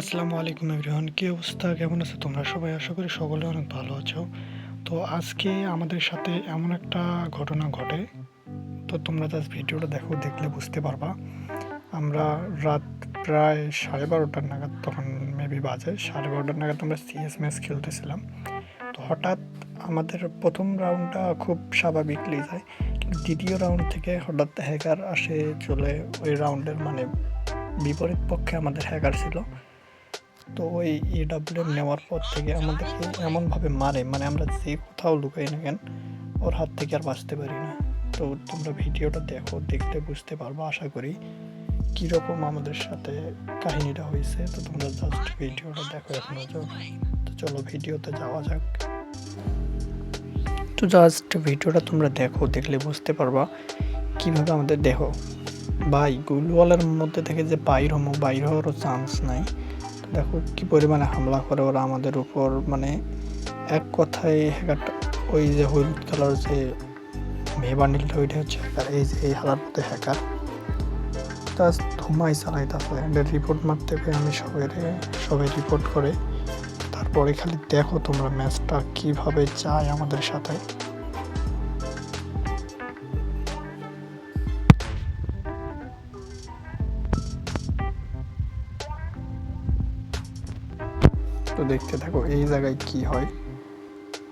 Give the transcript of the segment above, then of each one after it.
আসসালামু আলাইকুম এভরিওয়ান, কী অবস্থা? কেমন আছো তোমরা সবাই? আশা করি সকলে অনেক ভালো আছো। তো আজকে আমাদের সাথে এমন একটা ঘটনা ঘটে। তো তোমরা জাস্ট ভিডিওটা দেখো, দেখলে বুঝতে পারবা। আমরা রাত প্রায় সাড়ে বারোটার নাগাদ, তখন মেবি বাজে, সাড়ে বারোটার নাগাদ আমরা সিএস ম্যাচ খেলতেছিলাম। তো হঠাৎ আমাদের প্রথম রাউন্ডটা খুব স্বাভাবিকলি যায়, কিন্তু দ্বিতীয় রাউন্ড থেকে হঠাৎ হ্যাকার আসে, চলে ওই রাউন্ডের মানে বিপরীত পক্ষে আমাদের হ্যাকার ছিল। তো ওই ইডাব্লিউ নেওয়ার পর থেকে আমাদেরকে এমনভাবে মারে মানে আমরা যে কোথাও লুকাই না কেন, ওর হাত থেকে আর বাঁচতে পারি না। তো তোমরা ভিডিওটা দেখো, দেখলে বুঝতে পারব, আশা করি কীরকম আমাদের সাথে কাহিনীটা হয়েছে। তো তোমরা জাস্ট ভিডিওটা দেখো এখন তো চলো ভিডিওতে যাওয়া যাক। তো জাস্ট ভিডিওটা তোমরা দেখো, দেখলে বুঝতে পারবা কীভাবে আমাদের দেখো ভাই, গুলওয়ালের মধ্যে থেকে যে বাইর হমো বাইর হওয়ারও চান্স নাই। দেখো কি পরিমাণে হামলা করে ওরা আমাদের উপর মানে এক কথায় হ্যাকারটা ওই যে হলুদ কালার যে মেয়ে বান্ডিলটা ওইটা হচ্ছে হ্যাকার, এই যে এই হালার মধ্যে হ্যাকার। জাস্ট ধুমাই চালাইতেছে এদের রিপোর্ট মারতে পেরে আমি সবাই সবাই রিপোর্ট করে। তারপরে খালি দেখো তোমরা ম্যাচটা কীভাবে চায় আমাদের সাথে। তো দেখতে থাকো, এই জায়গায় কি হয়?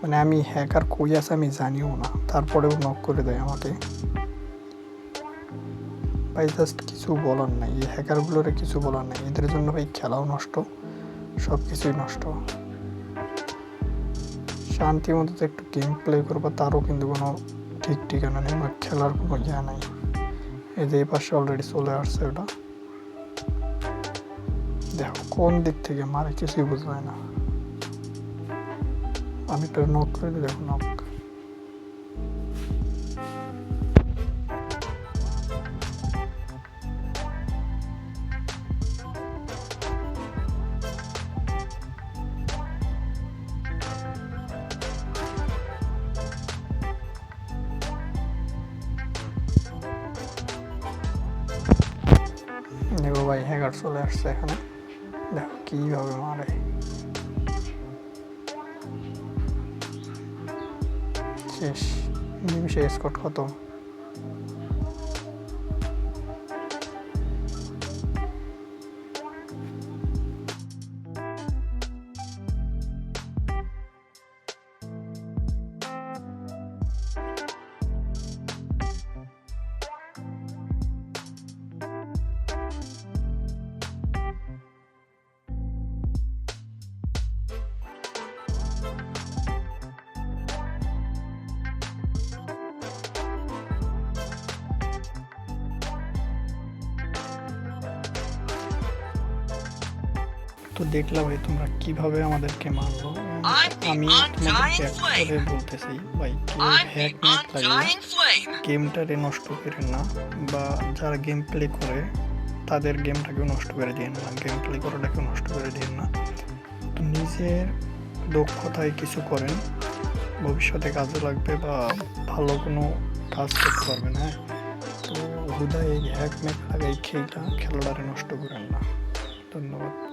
মানে আমি হ্যাকার কই আছে আমি জানিও না। তারপরেও নক করে দেয় আমাকে। ভাই জাস্ট কিছু বলার নাই। এই হ্যাকারগুলোর কিছু বলার নাই। এদের জন্য ভাই খেলাও নষ্ট সব কিছুই নষ্ট। শান্তি মতো তো একটু গেম প্লে করব, তারও কিন্তু কোনো ঠিক ঠিকানা নেই বা খেলার কোনো ইয়ে নাই। এই যে পাশে অলরেডি চলে আসছে ওটা। দেখো, কোন দিক থেকে মারে কিছুই বোঝা না। আমি একটা নক করে দিই, দেখো নক ভাই হ্যাকার চলে আসছে এখানে। দেখো কীভাবে মারে শেষ নিমিশে স্কট খতম তো দেখলাম ভাই তোমরা কীভাবে আমাদেরকে মারলো। আমি তোমাদেরকে করে বলতেছি ভাই হ্যাক ম্যাক লাগিয়ে গেমটারে নষ্ট করেন না বা যারা গেম প্লে করে তাদের গেমটাকেও নষ্ট করে দিন না গেম প্লে করাটাকেও নষ্ট করে দিন না। তো নিজের দক্ষতায় কিছু করেন ভবিষ্যতে কাজে লাগবে বা ভালো কোনো কাজ করতে পারবেন হ্যাঁ? তো হুদায় এই হ্যাক ম্যাক লাগাই খেলটা খেলাটারে নষ্ট করেন না। ধন্যবাদ।